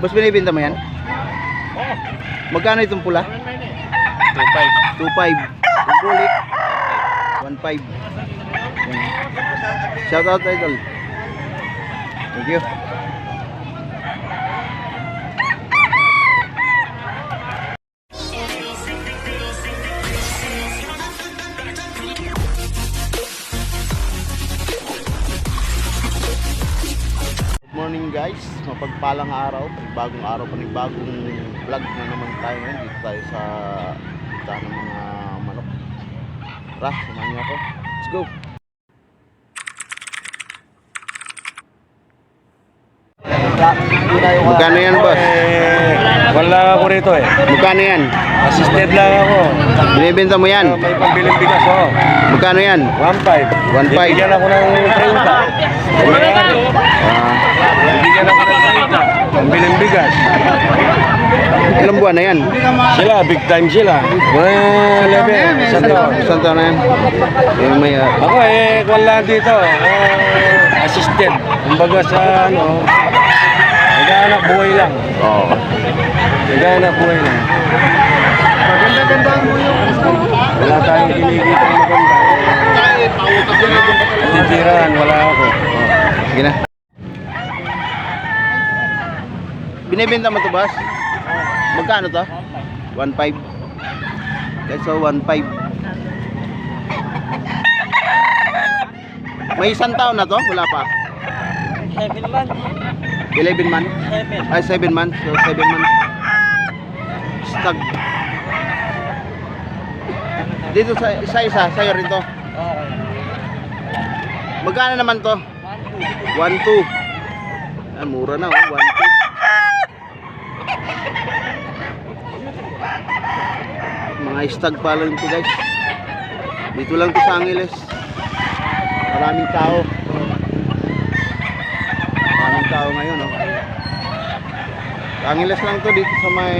Boss, binibenta mo yan? Magkano itong pula? 2.5. 2.5. Yung bulik? 1.5. Yan. Shout out, idol. Thank you. Mapagpalang araw, bagong araw, panibagong vlog na naman tayo ngayon dito tayo sa kita ng mga manok. Tara, samahan niyo ako. Let's go! Magkano yan boss? Eh, wala ako rito eh. Magkano yan? Assisted lang ako. Binibenta mo yan? May pambiling bigas oh. Magkano yan? 1.5. 1.5. Bibigyan ako ng 30. Ah, Bibigyan ako ng 30. Pambiling bigas. ilang buwan na yan? Sila, big time sila. Mga lebe. Taon. Isang taon na yan? Yung may ah, Ako eh, wala dito. Ah, assisted. Kumbaga sa ano, nag-aanak buhay lang. Oo. Nag-aanak buhay lang. Wala tayong kinikita ng maganda. Titirahan, wala ako. Sige na. Binibenta mo to boss? Magkano to? 1.5. Okay, so 1.5. May isang taon na to? Wala pa? 7 man. 11 months? 7. Ay, 7 months. So, 7 months. Stag. Dito sa isa-isa, sa'yo rin to. Okay. Magkano naman to? 1.2. Ah, mura na, oh. 1.2. Mga stag pa lang ito, guys. Dito lang to sa Angeles. Maraming tao. Maraming tao ngayon, oh. Sa Angeles lang to dito sa may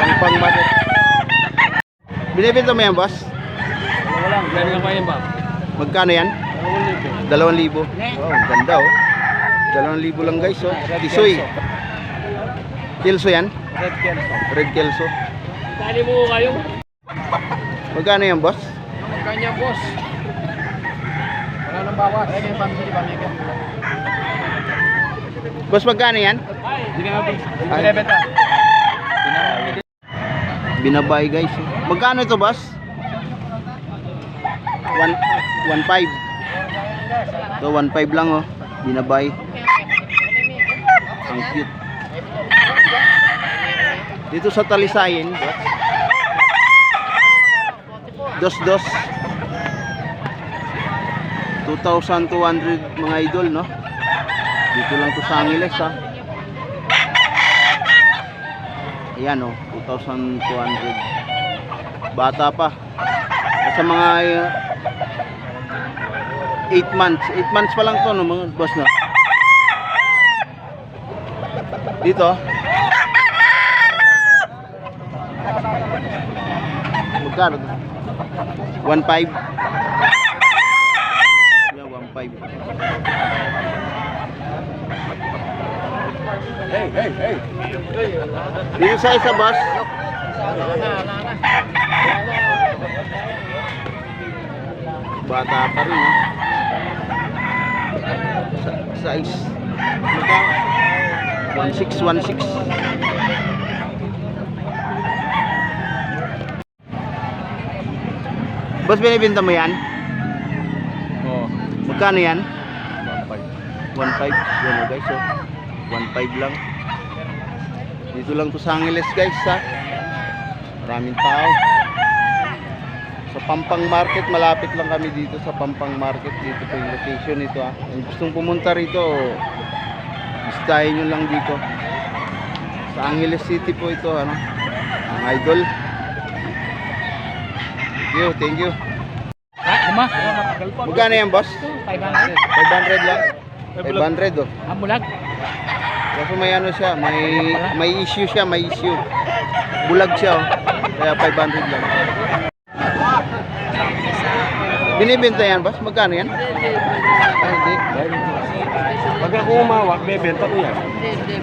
Pangpang Market. Binibenta mo yan, boss? Wala, lang kayo ba? Magkano yan? Dalawang libo. Wow, ang ganda oh. Dalawang libo lang guys oh. Tisoy. Kelso yan? Red Kelso. Red Kelso. Dali mo kayo. Magkano yan boss? Kanya boss. Wala nang bawas. Ay, may pamili pa mega. Boss magkano yan? Hindi ka na Ay. binibenta. Binabay guys. Magkano ito boss? 1 1.5. So 1.5 lang oh. Binabay. Ang Dito sa Talisayin. Dos dos. 2,200 mga idol, no? Dito lang to sa Angeles, ha? Ayan, oh. 2,200. Bata pa. Sa mga 8 months. 8 months pa lang to, no, mga boss, no? Dito. Magkano to? 1.5. Yeah, 1.5. Hey, hey, hey. Dito sa isa, boss. Bata pa rin, ha? Sa size. Magkano? 1616. Boss, binibenta mo yan? Oh, Magkano yan? 1.5. 1.5 yan o guys oh. 1.5 lang. Dito lang to sa Angeles guys ha? Maraming tao. Sa Pampang Market malapit lang kami dito sa Pampang Market. Dito po yung location nito ha? Kung gustong pumunta rito bisitahin nyo lang dito. Sa Angeles City po ito ano? Ang idol thank you thank you Ah, lima. magkano yan boss? 500. 500 lang 500 oh Ah, bulag. Kasi may ano siya, may may issue siya, may issue. Bulag siya, oh. kaya 500 lang. Binibenta yan, boss? Magkano yan? Ay, hindi. Pag ako umawak, bebenta ko yan. Hindi, hindi,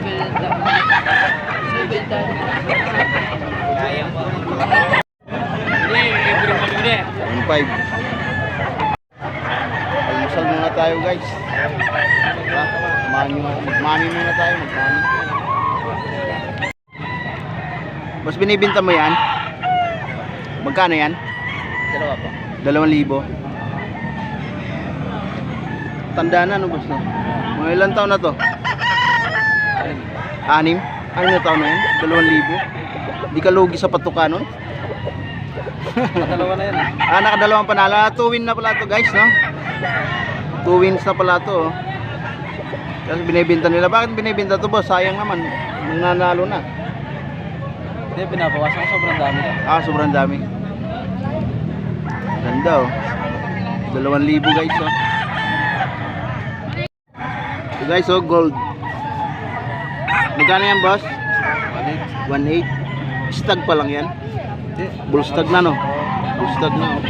benta. Benta. Almusal muna tayo guys. Ha? Mami, mami muna tayo. Magmami. Mas binibinta mo yan? Magkano yan? Dalawa po. Dalawang libo. Tanda na, ano boss na? Mga ilang taon na to? Anim? Anim na taon na yan? Dalawang libo? Di ka lugi sa patuka nun? Dalawa na yan. Ah, nakadalawang panalo. Ah, Two win na pala to guys, no? Two wins na pala to. oh. Tapos binibinta nila. Bakit binibinta to boss? Sayang naman. Nanalo na. Hindi, pinabawasan ko sobrang dami. Ah, sobrang dami. Ganda oh. Dalawang libo guys oh. Ito guys oh, gold. Magkano yan boss? 1.8. Stag pa lang yan. Bull stag na no? Bull stag na oh.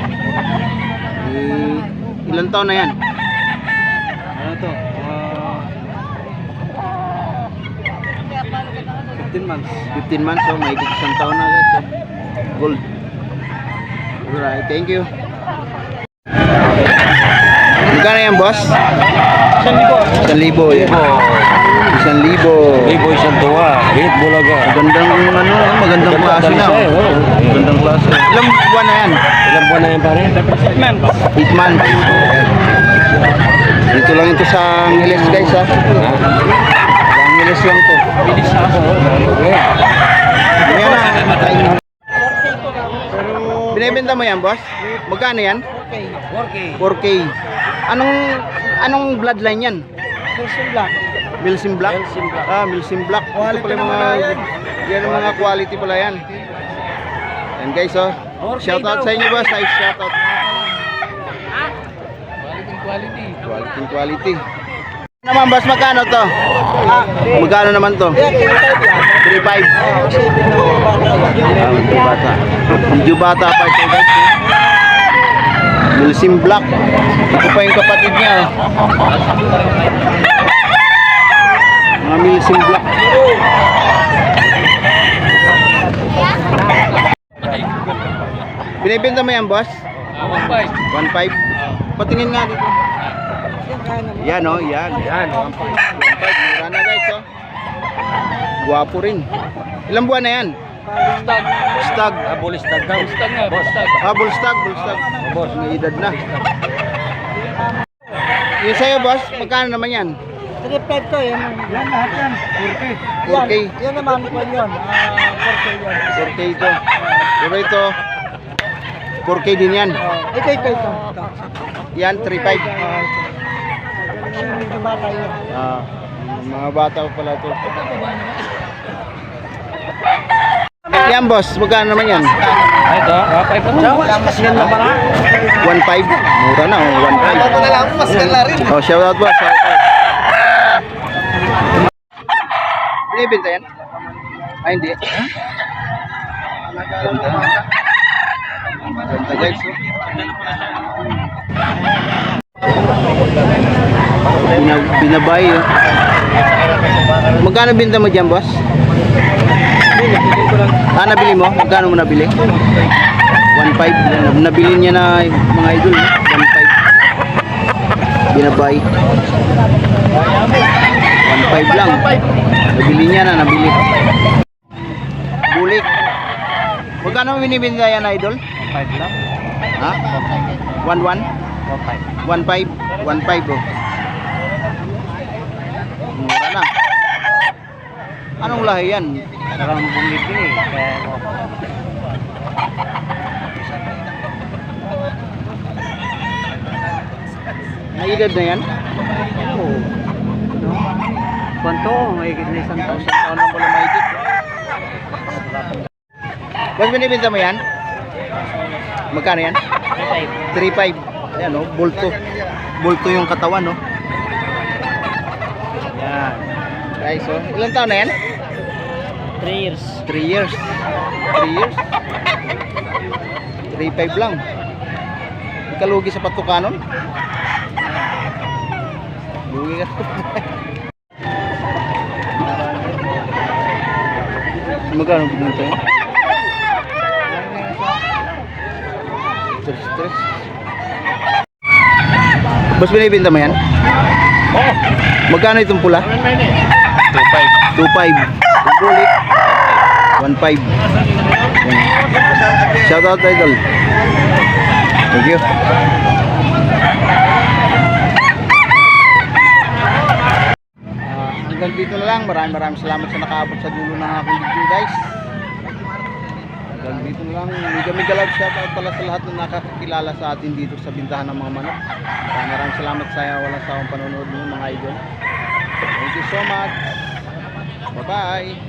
Eh, ilan taon na yan? Ano to? Uh, 15 months. 15 months oh, may isang taon na guys oh. Gold. Alright, thank you. Magkano yan boss? Isang libo. Isang libo yan. Isang libo. Libo isang tuwa. Hit bulaga. Magandang ano, magandang klase na. Oh. oh. Magandang klase. Ilang buwan na yan? Ilan buwan na yan pare? 8 months. 8 months. Dito lang ito sa Angeles guys ha. Sa Angeles lang to. Bilis na ako. Ayan na. Binibenta mo yan boss? Magkano yan? 4K. 4K. Anong anong bloodline yan? Person black. Milsim Black? Milsim Black. Ah, Milsim Black. Ito pala yung mga, yan ang mga quality pala yan. Yan guys oh. Shout out sa inyo boss. Ay, shout out. Quality, quality. Quality, quality. Naman boss, magkano to? Magkano naman to? 3.5. Ah, medyo bata. Medyo bata pa ito guys. eh. Milsim Black. Ito pa yung kapatid niya. oh. Mga Milsim Black. Binibenta mo yan boss? Awang pa. 1.5? Patingin nga dito. Yan oh, yan. Yan. 1.5. Mura na guys oh. Guwapo rin. Ilang buwan na yan? Stag. Stag. Ah, bulis tag daw. Stag nga, stag. Ah, bull stag, bull stag. Boss, may edad na. Yung sa'yo boss, magkano naman yan? 3.5 ko, yan. Yan lahat yan. 4K. 4K. Yan naman po yun. Ah, 4K yun. 4K ito. Pero ito, 4K din yan. Ito, ito, ito. Yan, 3.5. Medyo bata yun. Ah, mga bata pa pala to. Yan boss, magkano naman yan? Ito. Ah, 5 pa siya. Mas ganda pa nga. 1.5. Mura na, oh, 1.5. na lang, mas ganda rin. Oh, shout out boss. Shout out. Binibenta yan? Ay, hindi. Ganda. Ganda guys. oh. Bina, binabay oh. Magkano binta mo dyan boss? Ah, nabili mo? Magkano mo nabili? 1.5. Nabili niya na mga idol. no? 1.5. Binabay. 1.5 lang. Nabili niya na, nabili. Bulik. Magkano binibinta yan, idol? 5 lang. Ha? 1.1? 1.5? 1.5 oh. Mura na. Anong lahi yan? Parang bumibili. Kaya, May edad na yan? Oo. Kwanto, may na isang taon. Isang taon na pala mahigit. Boss, binibinta mo yan? Magkano yan? 3.5. Ayan o, bulto. Bulto yung katawan, no? Yan. Guys, oh. Ilang taon na yan? 3 years. 3 years. 3 years. 3.5 lang. Ikalugi sa patukanon. Lugi ka. Magkano pumunta yun? Stress, stress. Boss, binibinta mo yan? Oo. Magkano itong pula? 2.5. 2.5. Bulit. 1.5. Shout out idol. Thank you. Ah, hanggang dito na lang. Maraming maraming salamat sa nakaabot sa dulo ng aking video guys. Hanggang dito na lang. Mega mega love shout out pala sa lahat na nakakakilala sa atin dito sa bintahan ng mga manok. Maraming maraming salamat sa walang sawang panonood niyo mga idol. Thank you so much. Bye-bye.